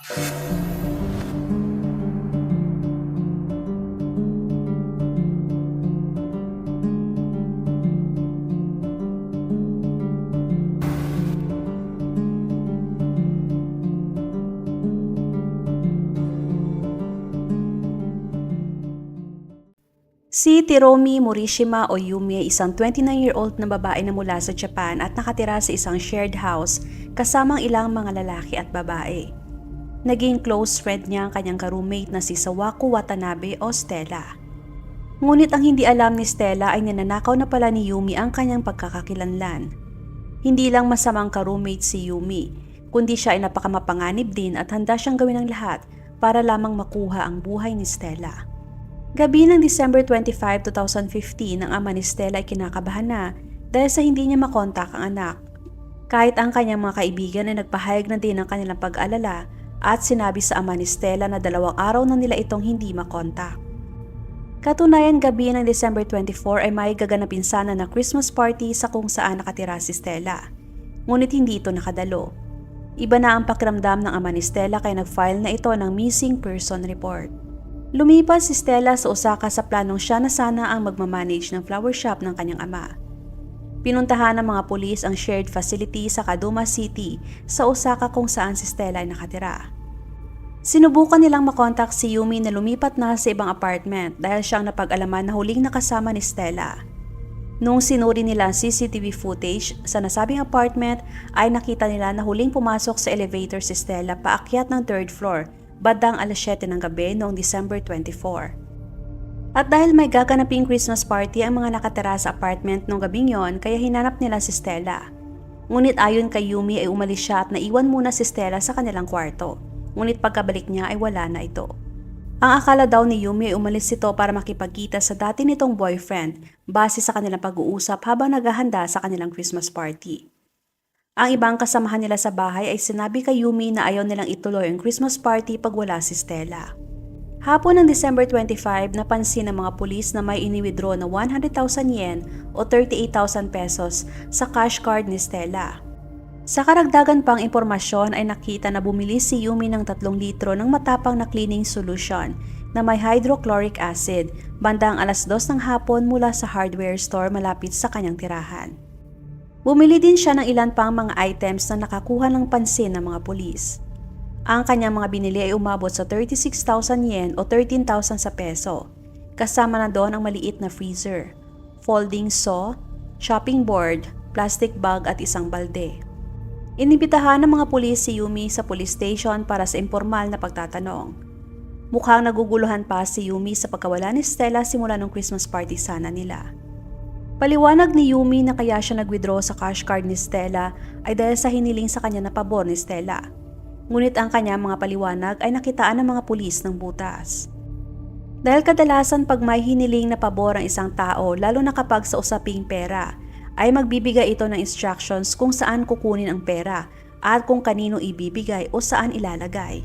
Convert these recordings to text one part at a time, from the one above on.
Si Tiromi Morishima o Yumi ay isang 29-year-old na babae na mula sa Japan at nakatira sa isang shared house kasamang ilang mga lalaki at babae. Naging close friend niya ang kanyang ka-roommate na si Sawako Watanabe o Stella. Ngunit ang hindi alam ni Stella ay ninanakaw na pala ni Yumi ang kanyang pagkakakilanlan. Hindi lang masamang ka-roommate si Yumi, kundi siya ay napakamapanganib din at handa siyang gawin ang lahat para lamang makuha ang buhay ni Stella. Gabi ng December 25, 2015, ang ama ni Stella ay kinakabahan na dahil sa hindi niya makontak ang anak. Kahit ang kanyang mga kaibigan ay nagpahayag na din ng kanilang pag-alala at sinabi sa ama ni Stella na dalawang araw na nila itong hindi makontak. Katunayan gabi ng December 24 ay may gaganapin sana na Christmas party sa kung saan nakatira si Stella. Ngunit hindi ito nakadalo. Iba na ang pakiramdam ng ama ni Stella kaya nag-file na ito ng missing person report. Lumipas si Stella sa Osaka sa planong siya na sana ang magmamanage ng flower shop ng kanyang ama. Pinuntahan ng mga pulis ang shared facility sa Kaduma City sa Osaka kung saan si Stella ay nakatira. Sinubukan nilang makontak si Yumi na lumipat na sa ibang apartment dahil siyang napag-alaman na huling nakasama ni Stella. Nung sinuri nila ang CCTV footage sa nasabing apartment ay nakita nila na huling pumasok sa elevator si Stella paakyat ng third floor bandang alas 7 ng gabi noong December 24. At dahil may gaganaping Christmas party ang mga nakatira sa apartment noong gabing yon kaya hinanap nila si Stella. Ngunit ayon kay Yumi ay umalis siya at naiwan muna si Stella sa kanilang kwarto. Ngunit pagkabalik niya ay wala na ito. Ang akala daw ni Yumi ay umalis ito para makipagkita sa dati nitong boyfriend base sa kanilang pag-uusap habang naghahanda sa kanilang Christmas party. Ang ibang kasamahan nila sa bahay ay sinabi kay Yumi na ayaw nilang ituloy ang Christmas party pag wala si Stella. Hapon ng December 25, napansin ng mga pulis na may iniwithdraw na 100,000 yen o 38,000 pesos sa cash card ni Stella. Sa karagdagan pang impormasyon ay nakita na bumili si Yumi ng 3 litro ng matapang na cleaning solution na may hydrochloric acid bandang alas 2 ng hapon mula sa hardware store malapit sa kanyang tirahan. Bumili din siya ng ilan pang mga items na nakakuha ng pansin ng mga pulis. Ang kanyang mga binili ay umabot sa 36,000 yen o 13,000 sa peso. Kasama na doon ang maliit na freezer, folding saw, chopping board, plastic bag at isang balde. Inibitahan ng mga pulis si Yumi sa police station para sa informal na pagtatanong. Mukhang naguguluhan pa si Yumi sa pagkawala ni Stella simula ng Christmas party sana nila. Paliwanag ni Yumi na kaya siya nag-withdraw sa cash card ni Stella ay dahil sa hiniling sa kanya na pabor ni Stella. Ngunit ang kanya mga paliwanag ay nakitaan ng mga pulis ng butas. Dahil kadalasan pag may hiniling na pabor ang isang tao lalo na kapag sa usaping pera, ay magbibigay ito ng instructions kung saan kukunin ang pera at kung kanino ibibigay o saan ilalagay.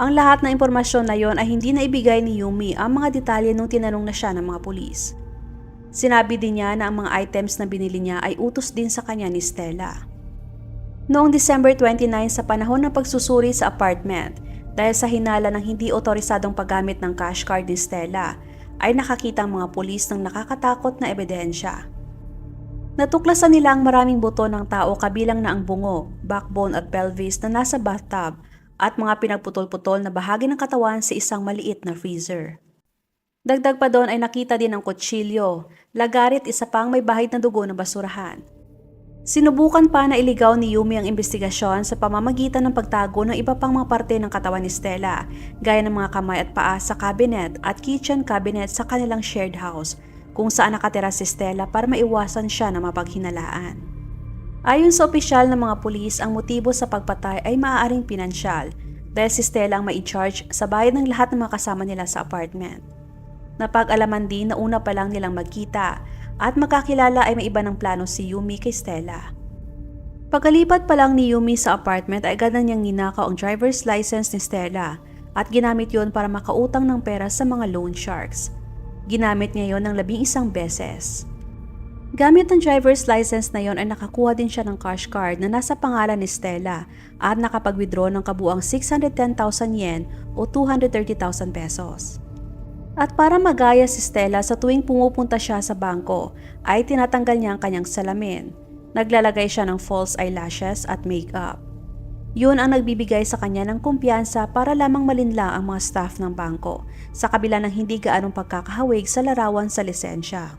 Ang lahat ng impormasyon na yon ay hindi na ibigay ni Yumi ang mga detalye nung tinanong na siya ng mga pulis. Sinabi din niya na ang mga items na binili niya ay utos din sa kanya ni Stella. Noong December 29 sa panahon ng pagsusuri sa apartment, dahil sa hinala ng hindi otorisadong paggamit ng cash card ni Stella, ay nakakita ang mga pulis ng nakakatakot na ebidensya. Natuklasan nila ang maraming buto ng tao kabilang na ang bungo, backbone at pelvis na nasa bathtub at mga pinagputol-putol na bahagi ng katawan sa isang maliit na freezer. Dagdag pa doon ay nakita din ang kutsilyo, lagarit isa pang may bahid na dugo ng basurahan. Sinubukan pa na iligaw ni Yumi ang investigasyon sa pamamagitan ng pagtago ng iba pang mga parte ng katawan ni Stella, gaya ng mga kamay at paa sa cabinet at kitchen cabinet sa kanilang shared house, kung saan nakatira si Stella para maiwasan siya na mapaghinalaan. Ayon sa opisyal ng mga pulis, ang motibo sa pagpatay ay maaaring pinansyal dahil si Stella ang mai-charge sa bayad ng lahat ng mga kasama nila sa apartment. Napag-alaman din na una pa lang nilang magkita at makakilala ay may iba ng plano si Yumi kay Stella. Pagkalipat pa lang ni Yumi sa apartment ay agad na niyang ninakaw ang driver's license ni Stella at ginamit yon para makautang ng pera sa mga loan sharks. Ginamit niya yon ng labing isang beses. Gamit ang driver's license na yon ay nakakuha din siya ng cash card na nasa pangalan ni Stella at nakapag-withdraw ng kabuang 610,000 yen o 230,000 pesos. At para magaya si Stella sa tuwing pumupunta siya sa bangko, ay tinatanggal niya ang kanyang salamin. Naglalagay siya ng false eyelashes at makeup. Yun ang nagbibigay sa kanya ng kumpiyansa para lamang malinlang ang mga staff ng bangko sa kabila ng hindi gaanong pagkakahawig sa larawan sa lisensya.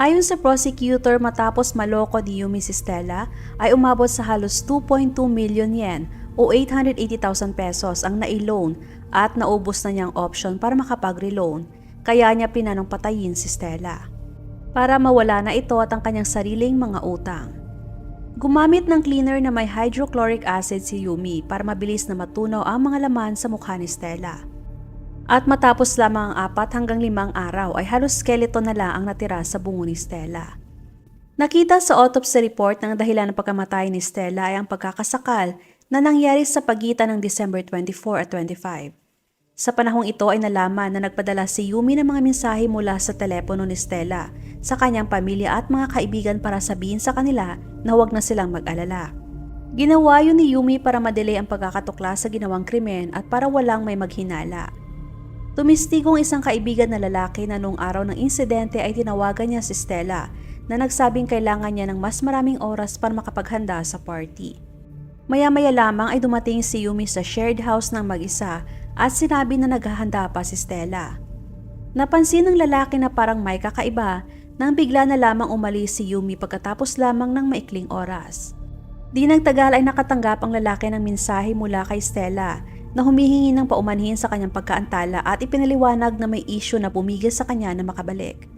Ayon sa prosecutor matapos maloko ni Yumi si Stella ay umabot sa halos 2.2 million yen o 880,000 pesos ang nai-loan at naubos na niyang option para makapag-reloan kaya niya pinanong patayin si Stella. Para mawala na ito at ang kanyang sariling mga utang. Gumamit ng cleaner na may hydrochloric acid si Yumi para mabilis na matunaw ang mga laman sa mukha ni Stella. At matapos lamang ang apat hanggang limang araw ay halos skeleton na lang ang natira sa bungo ni Stella. Nakita sa autopsy report ang dahilan ng pagkamatay ni Stella ay ang pagkakasakal na nangyari sa pagitan ng December 24 at 25. Sa panahong ito ay nalaman na nagpadala si Yumi ng mga mensahe mula sa telepono ni Stella sa kanyang pamilya at mga kaibigan para sabihin sa kanila na huwag na silang mag-alala. Ginawa yun ni Yumi para madelay ang pagkakatukla sa ginawang krimen at para walang may maghinala. Tumistigong isang kaibigan na lalaki na noong araw ng insidente ay tinawagan niya si Stella na nagsabing kailangan niya ng mas maraming oras para makapaghanda sa party. Maya-maya lamang ay dumating si Yumi sa shared house ng mag-isa at sinabi na naghahanda pa si Stella. Napansin ng lalaki na parang may kakaiba nang bigla na lamang umalis si Yumi pagkatapos lamang ng maikling oras. Di nagtagal ay nakatanggap ang lalaki ng mensahe mula kay Stella na humihingi ng paumanhin sa kanyang pagkaantala at ipinaliwanag na may issue na pumigil sa kanya na makabalik.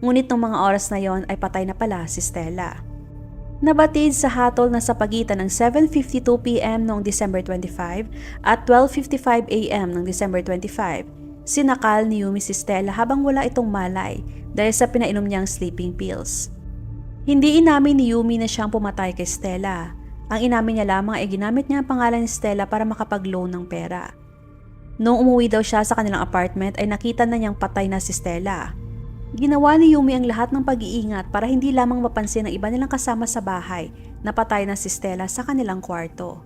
Ngunit ng mga oras na yon ay patay na pala si Stella. Nabatid sa hatol na sa pagitan ng 7.52pm noong December 25 at 12.55 am ng December 25, sinakal ni Yumi si Stella habang wala itong malay dahil sa pinainom niyang sleeping pills. Hindi inamin ni Yumi na siyang pumatay kay Stella ang inamin niya lamang ay ginamit niya ang pangalan ni Stella para makapag-loan ng pera. Noong umuwi daw siya sa kanilang apartment ay nakita na niyang patay na si Stella. Ginawa ni Yumi ang lahat ng pag-iingat para hindi lamang mapansin ng iba nilang kasama sa bahay na patay na si Stella sa kanilang kwarto.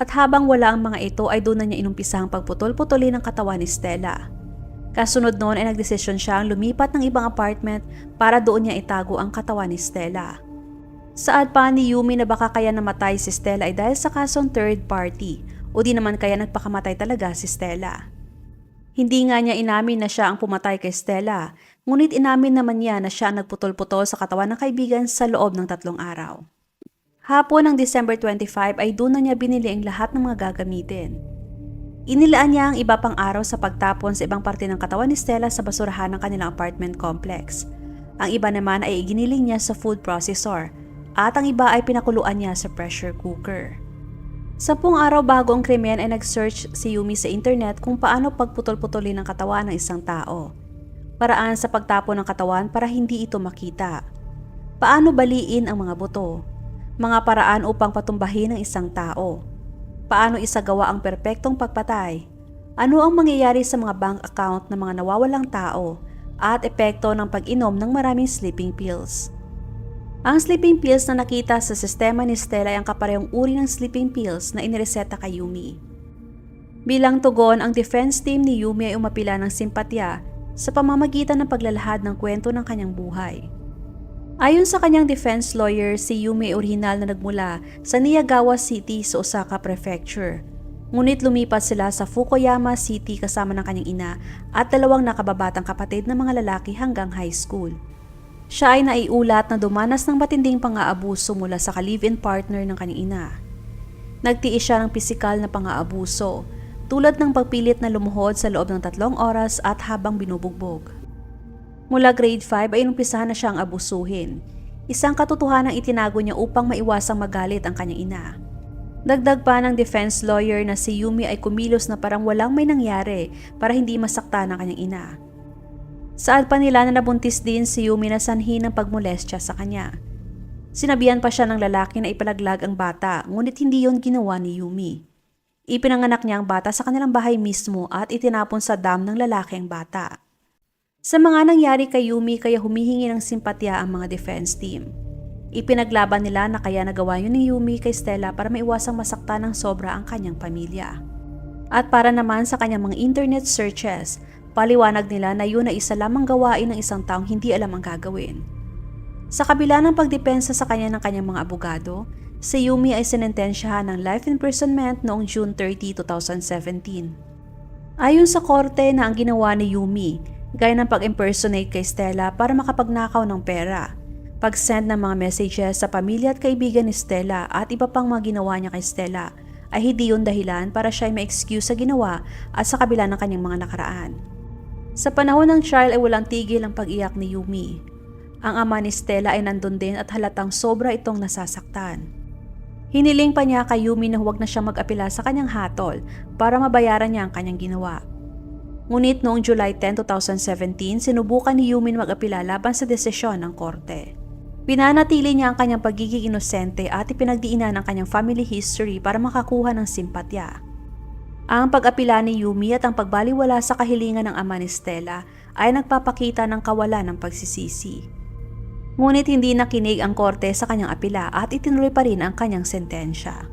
At habang wala ang mga ito ay doon na niya pagputol-putulin ang katawan ni Stella. Kasunod noon ay nagdesisyon siya ang lumipat ng ibang apartment para doon niya itago ang katawan ni Stella. Saad pa ni Yumi na baka kaya namatay si Stella ay dahil sa kasong third party o di naman kaya nagpakamatay talaga si Stella. Hindi nga niya inamin na siya ang pumatay kay Stella, ngunit inamin naman niya na siya ang nagputol-putol sa katawan ng kaibigan sa loob ng tatlong araw. Hapon ng December 25 ay doon na niya binili ang lahat ng mga gagamitin. Inilaan niya ang iba pang araw sa pagtapon sa ibang parte ng katawan ni Stella sa basurahan ng kanilang apartment complex. Ang iba naman ay iginiling niya sa food processor at ang iba ay pinakuluan niya sa pressure cooker. Sampung araw bago ang krimen ay nag-search si Yumi sa internet kung paano pagputol-putulin ang katawan ng isang tao. Paraan sa pagtapon ng katawan para hindi ito makita. Paano baliin ang mga buto. Mga paraan upang patumbahin ang isang tao. Paano isagawa ang perpektong pagpatay. Ano ang mangyayari sa mga bank account ng mga nawawalang tao at epekto ng pag-inom ng maraming sleeping pills. Ang sleeping pills na nakita sa sistema ni Stella ay ang kaparehong uri ng sleeping pills na inireseta kay Yumi. Bilang tugon, ang defense team ni Yumi ay umapila ng simpatya sa pamamagitan ng paglalahad ng kwento ng kanyang buhay. Ayon sa kanyang defense lawyer, si Yumi orihinal na nagmula sa Niyagawa City sa Osaka Prefecture. Ngunit lumipat sila sa Fukuyama City kasama ng kanyang ina at dalawang nakababatang kapatid na mga lalaki hanggang high school. Siya ay naiulat na dumanas ng matinding pang-aabuso mula sa ka-live-in partner ng kanyang ina. Nagtiis siya ng pisikal na pang-aabuso tulad ng pagpilit na lumuhod sa loob ng tatlong oras at habang binubugbog. Mula grade 5 ay inumpisahan na siyang abusuhin. Isang katotohanang itinago niya upang maiwasang magalit ang kanyang ina. Dagdag pa ng defense lawyer na si Yumi ay kumilos na parang walang may nangyari para hindi masakta ng kanyang ina. Saad pa nila na nabuntis din si Yumi na sanhi ng pagmolestya sa kanya. Sinabihan pa siya ng lalaki na ipalaglag ang bata, ngunit hindi yon ginawa ni Yumi. Ipinanganak niya ang bata sa kanilang bahay mismo at itinapon sa dam ng lalaki ang bata. Sa mga nangyari kay Yumi kaya humihingi ng simpatya ang mga defense team. Ipinaglaban nila na kaya nagawa yun ni Yumi kay Stella para maiwasang masakta ng sobra ang kanyang pamilya. At para naman sa kanyang mga internet searches, paliwanag nila na yun ay isa lamang gawain ng isang taong hindi alam ang gagawin. Sa kabila ng pagdepensa sa kanya ng kanyang mga abogado, si Yumi ay sinentensyahan ng life imprisonment noong June 30, 2017. Ayon sa korte na ang ginawa ni Yumi, gaya ng pag-impersonate kay Stella para makapagnakaw ng pera, pag-send ng mga messages sa pamilya at kaibigan ni Stella at iba pang mga ginawa niya kay Stella, ay hindi yun dahilan para siya ay ma-excuse sa ginawa at sa kabila ng kanyang mga nakaraan. Sa panahon ng trial ay walang tigil ang pag-iyak ni Yumi. Ang ama ni Stella ay nandun din at halatang sobra itong nasasaktan. Hiniling pa niya kay Yumi na huwag na siya mag-apela sa kanyang hatol para mabayaran niya ang kanyang ginawa. Ngunit noong July 10, 2017, sinubukan ni Yumi na mag-apela laban sa desisyon ng korte. Pinanatili niya ang kanyang pagiging inosente at ipinagdiinan ang kanyang family history para makakuha ng simpatya. Ang pag-apila ni Yumi at ang pagbaliwala sa kahilingan ng ama ni Stella ay nagpapakita ng kawalan ng pagsisisi. Ngunit hindi nakinig ang korte sa kanyang apila at itinuloy pa rin ang kanyang sentensya.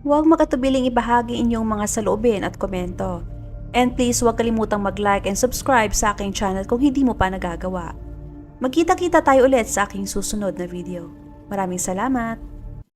Huwag makatubiling ibahagi inyong mga saloobin at komento. And please huwag kalimutang mag-like and subscribe sa aking channel kung hindi mo pa nagagawa. Magkita-kita tayo ulit sa aking susunod na video. Maraming salamat!